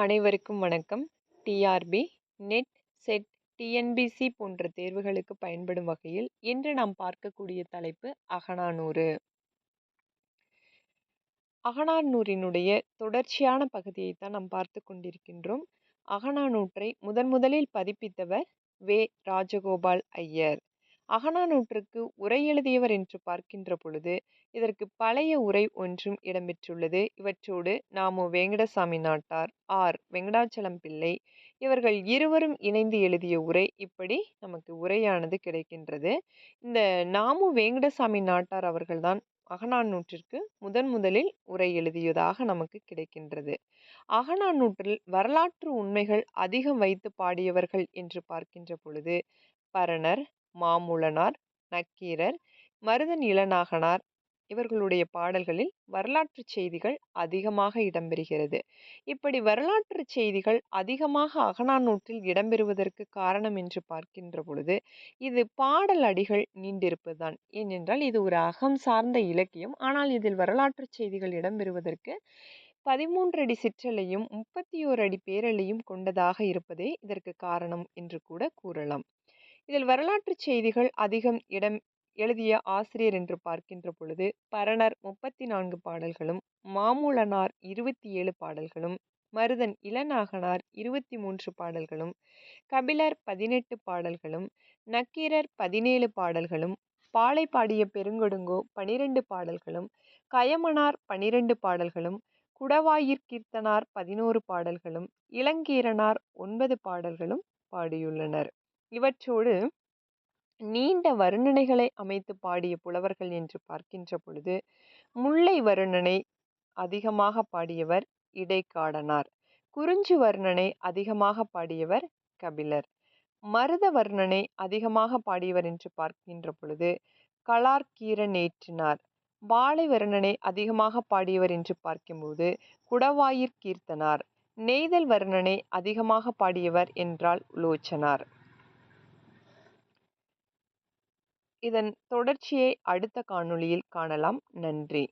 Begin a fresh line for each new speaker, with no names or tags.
அனைவருக்கும் வணக்கம். TRP net set TNPSC போன்ற தேர்வுகளுக்கு பயன்படும் வகையில் இன்று நாம் பார்க்கக்கூடிய தலைப்பு அகனானூறு அகனானூரினுடைய தொடர்ச்சியான பகுதியை தான் நாம் பார்த்து கொண்டிருக்கின்றோம். அகனானூற்றை முதன் முதலில் பதிப்பித்தவர் வே. ராஜகோபால் ஐயர். அகநானூற்றுக்கு உரை எழுதியவர் என்று பார்க்கின்ற பொழுது இதற்கு பழைய உரை ஒன்றும் இடம்பெற்றுள்ளது. இவற்றோடு நாமு வேங்கடசாமி நாட்டார் ஆர். வெங்கடாச்சலம் பிள்ளை இவர்கள் இருவரும் இணைந்து எழுதிய உரை இப்படி நமக்கு உரையானது கிடைக்கின்றது. இந்த நாமு வேங்கடசாமி நாட்டார் அவர்கள்தான் அகநானூற்றிற்கு முதன் முதலில் உரை எழுதியதாக நமக்கு கிடைக்கின்றது. அகநானூற்றில் வரலாற்று உண்மைகள் அதிகம் வைத்து பாடியவர்கள் என்று பார்க்கின்ற பொழுது பரணர் மாமூலனார் நக்கீரர் மருதன் இளநாகனார் இவர்களுடைய பாடல்களில் வரலாற்று செய்திகள் அதிகமாக இடம்பெறுகிறது. இப்படி வரலாற்று செய்திகள் அதிகமாக அகநானூற்றில் இடம்பெறுவதற்கு காரணம் என்று பார்க்கின்ற பொழுது இது பாடல் அடிகள் நீண்டிருப்பதுதான். ஏனென்றால் இது ஒரு அகம் சார்ந்த இலக்கியம். ஆனால் இதில் வரலாற்று செய்திகள் இடம்பெறுவதற்கு பதிமூன்று அடி சிற்றலையும் முப்பத்தி ஓரு அடி பேரலையும் கொண்டதாக இருப்பதே இதற்கு காரணம் என்று கூட கூறலாம். இதில் வரலாற்று செய்திகள் அதிகம் இடம் எழுதிய ஆசிரியர் என்று பார்க்கின்ற பொழுது பரணர் முப்பத்தி நான்கு பாடல்களும் மாமூலனார் இருபத்தி ஏழு பாடல்களும் மருதன் இளநாகனார் இருபத்தி மூன்று பாடல்களும் கபிலர் பதினெட்டு பாடல்களும் நக்கீரர் பதினேழு பாடல்களும் பாலை பாடிய பெருங்கொடுங்கோ பனிரெண்டு பாடல்களும் கயமனார் பனிரெண்டு பாடல்களும் குடவாயிற்கீர்த்தனார் பதினோரு பாடல்களும் இளங்கீரனார் ஒன்பது பாடல்களும் பாடியுள்ளனர். இவற்றோடு நீண்ட வர்ணனைகளை அமைத்து பாடிய புலவர்கள் என்று பார்க்கின்ற பொழுது முல்லை வர்ணனை அதிகமாக பாடியவர் இடைக்காடனார். குறிஞ்சி வர்ணனை அதிகமாக பாடியவர் கபிலர். மருத வர்ணனை அதிகமாக பாடியவர் என்று பார்க்கின்ற பொழுது கலார்கீரனேற்றினார் வாழை வர்ணனை அதிகமாக பாடியவர் என்று பார்க்கும்போது குடவாயிற் கீர்த்தனார். நெய்தல் வர்ணனை அதிகமாக பாடியவர் என்றால் லோச்சனார். இதன் தொடர்ச்சியை அடுத்த காணொளியில் காணலாம். நன்றி.